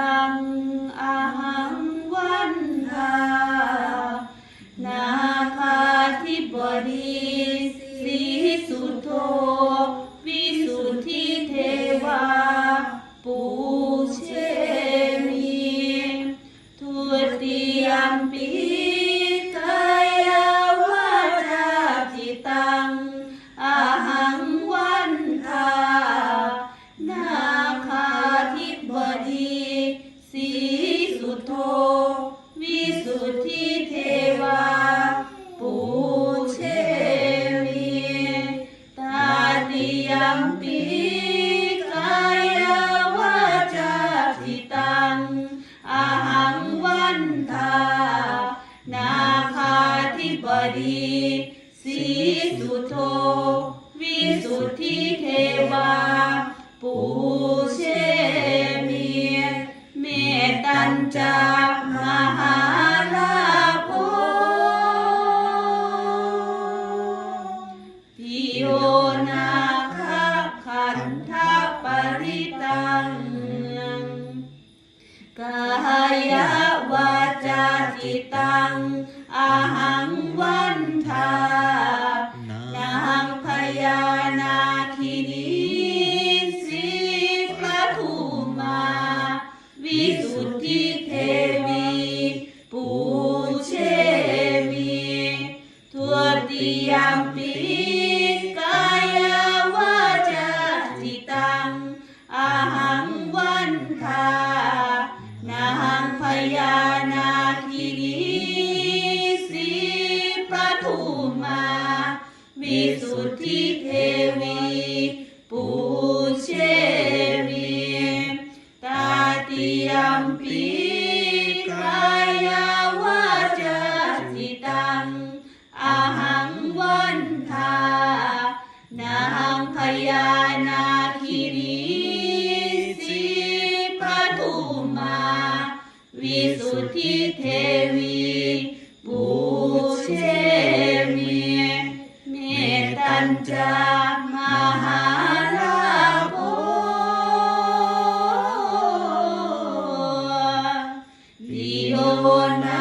ตั กายาวาจาจิตังอาหังวันทานาคาธิบดีสีสุโธวิสุทธิเทวา ปูเชเมียเมตัญจามหาลาโภพิโยนา กายวาจาจิตังอาหังวา วิสุทธิเทวีปูเชมีตาติยมปีกายาวาจาจิตังอาหังวันทานางพญานาคินีสีพระทุมาวิสุทธิเทวีปูเชมี ญจามหาลาภปิโยนา